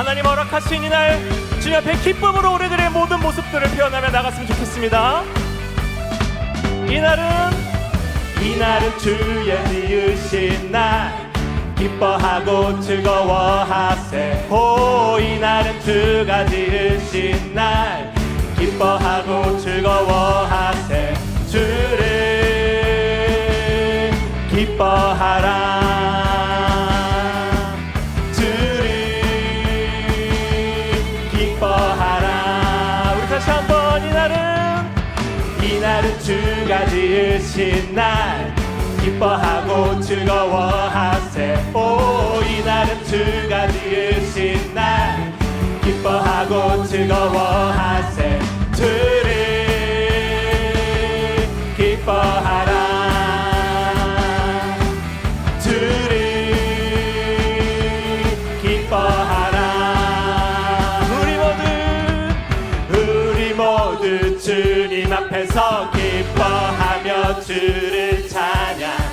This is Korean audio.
하나님 허락하신 이날 주님 앞에 기쁨으로 우리들의 모든 모습들을 표현하며 나갔으면 좋겠습니다. 이날은 이날은 주의 지으신 날. 기뻐하고 즐거워하세. 오 이날은 주가 지으신 날. 기뻐하고 즐거워하세. 주를 기뻐하라 주가 지으신 날. 기뻐하고 즐거워하세 오 이날은 주가 지으신 앞에서 기뻐하며 주를 찬양.